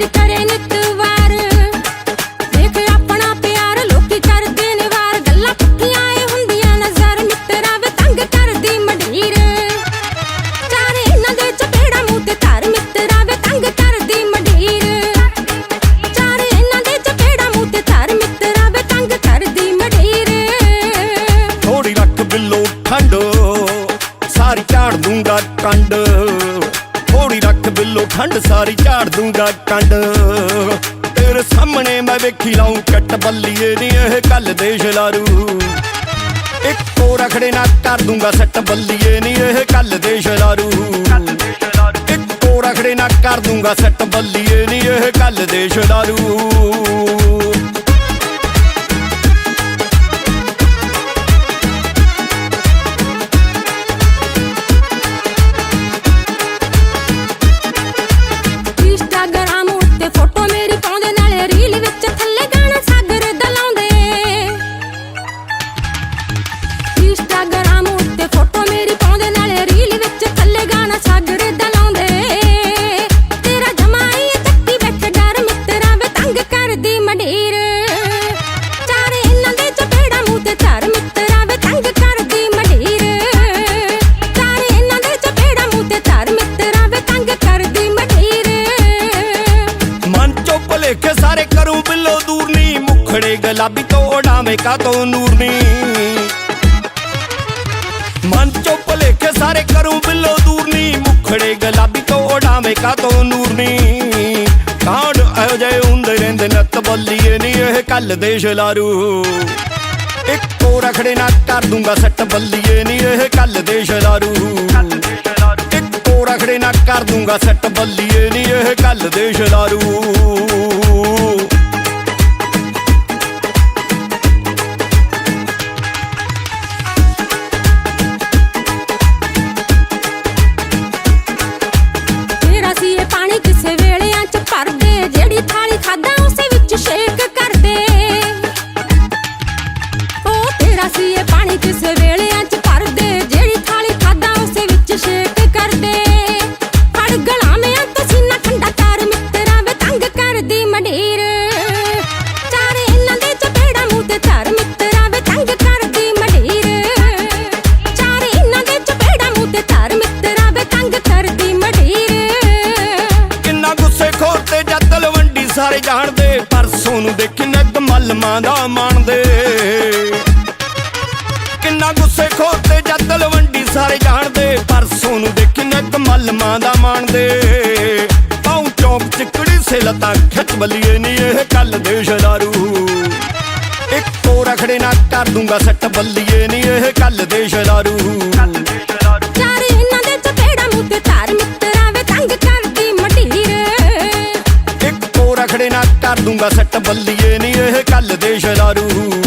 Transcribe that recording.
need a cutting ਬਿੱਲੋ ਖੰਡ ਸਾਰੀ ਝਾੜ ਦੂੰਗਾ ਕੰਡ ਤੇਰੇ ਸਾਹਮਣੇ ਮੈਂ ਵੇਖੀ ਲਾਉਂ ਕੱਟ ਬੱਲੀਏ ਨੀ ਇਹ ਕੱਲ ਦੇਸ਼ ਲਾਰੂ ਇੱਕ ਇੱਕੋ ਰਖੜੇ ਨਾ ਕਰ ਦੂੰਗਾ ਸੱਟ ਬੱਲੀਏ ਨੀ ਇਹ ਕੱਲ ਦੇ ਇੱਕ ਇੱਕੋ ਰਖੜੇ ਨਾ ਕਰ ਦੂੰਗਾ ਸੱਟ ਬੱਲੀਏ ਨੀ ਇਹ ਕੱਲ ਦੇਸ਼ ਸ਼ਲਾਰੂ ਚੋਂ ਸਾਰੇ ਕਰੂੰ ਬਿੱਲੋ ਦੂਰ ਨੀ ਮੁਖੜੇ ਗੁਲਾਬੀ ਤੋਂ ਕਾ ਤੋਂ ਨੂਰ ਨੀ ਮਨ ਚੋਂ ਭੁਲੇਖੇ ਸਾਰੇ ਕਰੂੰ ਬਿੱਲੋ ਦੂਰ ਨੀ ਮੁਖੜੇ ਗੁਲਾਬੀ ਤੋਂ ਉਡਾਵੇਂ ਕਾ ਤੋਂ ਨੂਰ ਨੀ ਕਾਂਡ ਇਹੋ ਜਿਹੇ ਹੁੰਦੇ ਰਹਿੰਦੇ ਨੱਤ ਬੱਲੀਏ ਨੀ ਇਹ ਕੱਲ ਦੇ ਸ਼ਲਾਰੂ ਇੱਕੋ ਰਖੜੇ ਨਾ ਕਰ ਦੂੰਗਾ ਸੱਟ ਬੱਲੀਏ ਨੀ ਇਹ ਕੱਲ ਦੇ ਸ਼ਲਾਰੂ ਇੱਕੋ ਰਖੜੇ ਨਾ ਕਰ ਦੂੰਗਾ ਸੱਟ ਬੱਲੀਏ ਨੀ ਇਹ ਕੱਲ ਦੇ ਸ਼ਲਾਰੂ ਸਾਰੇ ਜਾਣਦੇ ਪਰਸੋਂ ਨੂੰ ਦੇਖੀ ਨੱਕ ਮਲਮਾਂ ਦਾ ਮਾਣਦੇ। ਕਿੰਨਾ ਗੁੱਸੇ ਖੋਰ ਜਦ ਤਲਵੰਡੀ ਸਾਰੇ ਜਾਣਦੇ ਪਰਸੋਂ ਨੂੰ ਦੇਖੀ ਨੱਕ ਮਲਮਾਂ ਦਾ ਮਾਣਦੇ। ਪਾਉ ਚੌਂਕ ਚਿਕੜੀ ਸੇ ਲਤਾ ਖਿੱਚ ਬਲੀਏ ਨੀ ਇਹ ਕੱਲ ਦੇ ਸ਼ਰਾਰੂ ਇੱਕੋ ਰਖੜੇ ਨਾ ਕਰ ਦੂੰਗਾ ਸੱਟ ਬੱਲੀਏ ਨੀ ਇਹ ਕੱਲ ਦੇ ਸ਼ਰਾਰੂ ਬੱਲੀਏ ਨਹੀਂ ਇਹ ਕੱਲ ਦੇ ਸ਼ਰਾਰੂ।